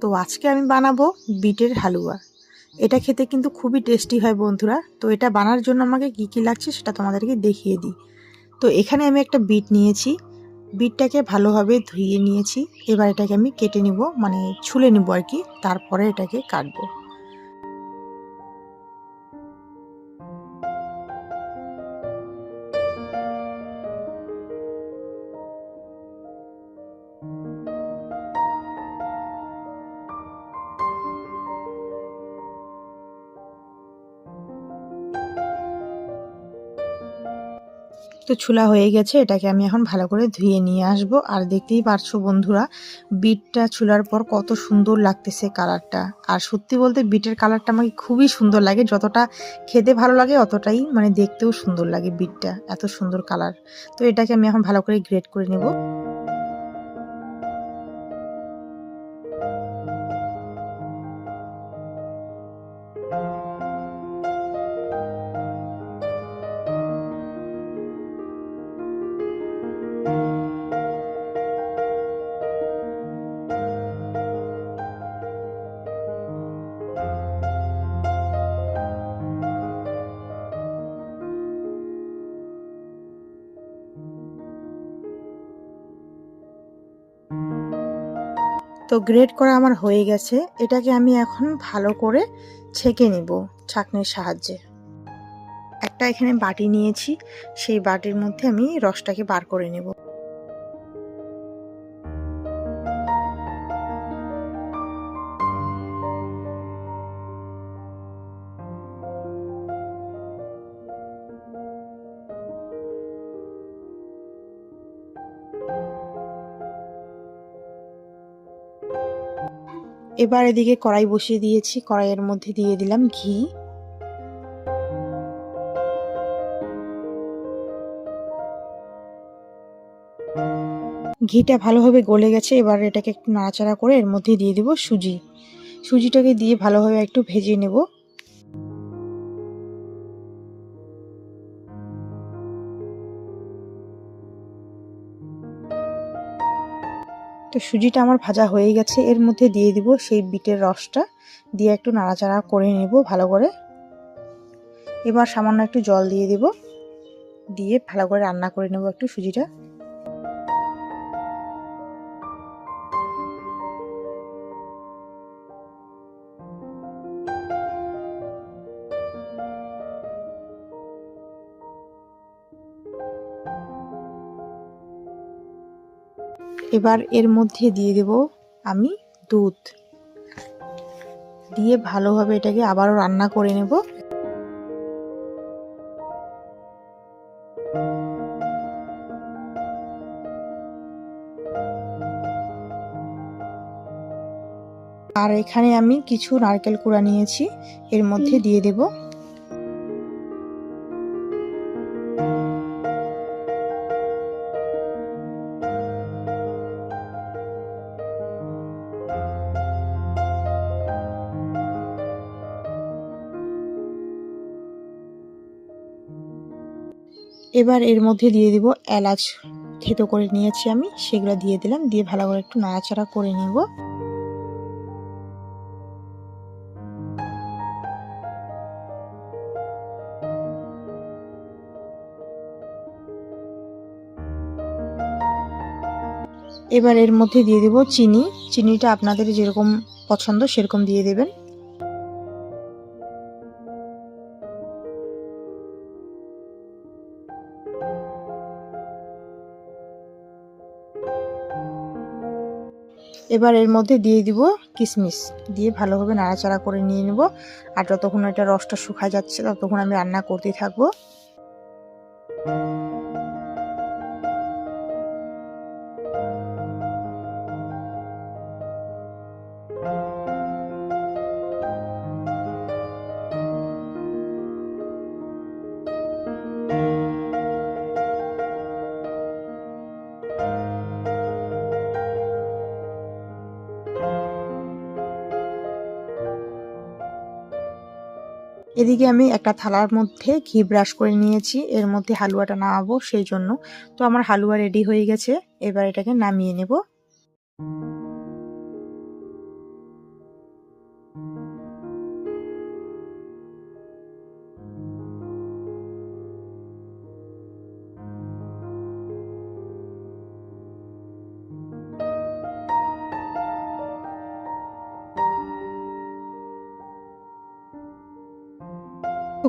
তো আজকে আমি বানাবো বিটের হালুয়া। এটা খেতে কিন্তু খুবই টেস্টি হয় বন্ধুরা। তো এটা বানার জন্য আমাকে কী কী লাগছে সেটা তোমাদেরকে দেখিয়ে দিই। তো এখানে আমি একটা বিট নিয়েছি। বিটটাকে ভালোভাবে ধুয়ে নিয়েছি। এবার এটাকে আমি কেটে নিব মানে ছুলে নিব আর কি। তারপরে এটাকে কাটবো। তো ছুলা হয়ে গেছে, এটাকে আমি এখন ভালো করে ধুয়ে নিয়ে আসব। আর দেখতেই পারছ বন্ধুরা, বিটটা ছুলার পর কত সুন্দর লাগতেছে কালারটা। আর সত্যি বলতে বিটের কালারটা আমাকে খুবই সুন্দর লাগে, যতটা খেতে ভালো লাগে অতটাই মানে দেখতেও সুন্দর লাগে বিটটা, এত সুন্দর কালার। তো এটাকে আমি এখন ভালো করে গ্রেড করে নেব। তো গ্রেড করা আমার হয়ে গেছে, এটাকে আমি এখন ভালো করে ছেঁকে নিব ছাঁকনির সাহায্যে। একটা এখানে বাটি নিয়েছি, সেই বাটির মধ্যে আমি রসটাকে বার করে নেব। এবার এদিকে কড়াই বসিয়ে দিয়েছি, কড়াইয়ের মধ্যে দিয়ে দিলাম ঘি। ঘিটা ভালোভাবে গলে গেছে, এবার এটাকে একটু নাড়াচাড়া করে এর মধ্যে দিয়ে দেবো সুজি। সুজিটাকে দিয়ে ভালোভাবে একটু ভেজে নেব। তো সুজিটা আমার ভাজা হয়ে গেছে। এর মধ্যে দিয়ে দিব সেই বিটের রসটা। দিয়ে একটু নাড়াচাড়া করে নেব ভালো করে। এবার সামান্য একটু জল দিয়ে দেব। দিয়ে ভালো করে রান্না করে নেব একটু সুজিটা। এবার এর মধ্যে দিয়ে দেব আমি দুধ। দিয়ে ভালোভাবে এটাকে আবারও রান্না করে নেব। আর এখানে আমি কিছু নারকেল কুড়া নিয়েছি, এর মধ্যে দিয়ে দেবো। এবার এর মধ্যে দিয়ে দিব এলাচ। থেতো করে নিয়েছি আমি, সেগুলো দিয়ে দিলাম, দিয়ে ভালো করে একটু নাড়াচাড়া করে নেব। এবার এর মধ্যে দিয়ে দেব চিনি। চিনিটা আপনাদের যেরকম পছন্দ, সেরকম দিয়ে দেবেন। এবার এর মধ্যে দিয়ে দিব কিশমিশ দিয়ে ভালোভাবে নাড়াচাড়া করে নিয়ে নেব। আর যতক্ষণ এটা রসটা শুকায় যাচ্ছে, ততক্ষণ আমি রান্না করতেই থাকব। এদিকে আমি একটা থালার মধ্যে ঘি ব্রাশ করে নিয়েছি। এর মধ্যে হালুয়াটা নামাবো, সেই জন্য। তো আমার হালুয়া রেডি হয়ে গেছে। এবার এটাকে নামিয়ে নেব।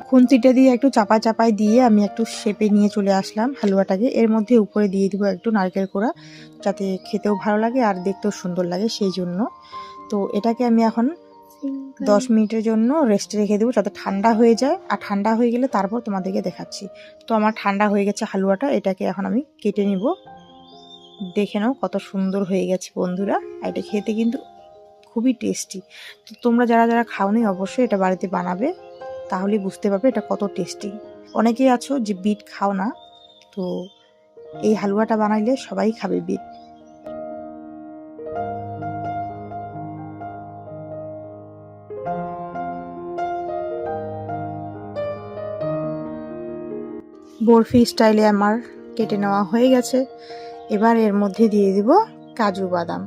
খুন্তিটা দিয়ে একটু চাপায় চাপায় দিয়ে আমি একটু শেপে নিয়ে চলে আসলাম হালুয়াটাকে। এর মধ্যে উপরে দিয়ে দিব একটু নারকেল কোড়া যাতে খেতেও ভালো লাগে আর দেখতেও সুন্দর লাগে সেই জন্য। তো এটাকে আমি এখন দশ মিনিটের জন্য রেস্টে রেখে দেবো যাতে ঠান্ডা হয়ে যায়। আর ঠান্ডা হয়ে গেলে তারপর তোমাদেরকে দেখাচ্ছি। তো আমার ঠান্ডা হয়ে গেছে হালুয়াটা এটাকে এখন আমি কেটে নিব। দেখে নাও কত সুন্দর হয়ে গেছে বন্ধুরা। আর এটা খেতে কিন্তু খুবই টেস্টি তো তোমরা যারা যারা খাওনি অবশ্যই এটা বাড়িতে বানাবে। তাহলেই বুঝতে পারবে এটা কত টেস্টি অনেকেই আছো যে বিট খাও না, তো এই হালুয়াটা বানাইলে সবাই খাবে বিট বরফি স্টাইলে আমার কেটে নেওয়া হয়ে গেছে। এবার এর মধ্যে দিয়ে দিব কাজু বাদাম।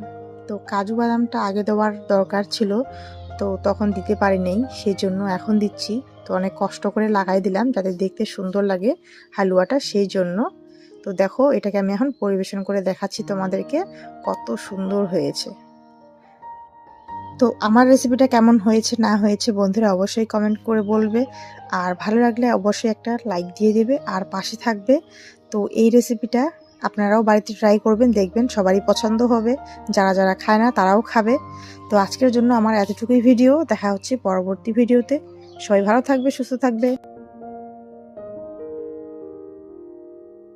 তো কাজু বাদামটা আগে দেওয়ার দরকার ছিল, তো তখন দিতে পারি সেই জন্য এখন দিচ্ছি। তো অনেক কষ্ট করে লাগাই দিলাম যাতে দেখতে সুন্দর লাগে হালুয়াটা, সেই জন্য। তো দেখো, এটাকে আমি এখন পরিবেশন করে দেখাচ্ছি তোমাদেরকে কত সুন্দর হয়েছে। তো আমার রেসিপিটা কেমন হয়েছে, না হয়েছে বন্ধুরা অবশ্যই কমেন্ট করে বলবে। আর ভালো লাগলে অবশ্যই একটা লাইক দিয়ে দেবে। আর পাশে থাকবে। তো এই রেসিপিটা আপনারাও বাড়িতে ট্রাই করবেন, দেখবেন সবারই পছন্দ হবে। যারা যারা খায় না তারাও খাবে। তো আজকের জন্য আমার এতটুকুই ভিডিও দেখা হচ্ছে পরবর্তী ভিডিওতে সবাই ভালো থাকবে সুস্থ থাকবে।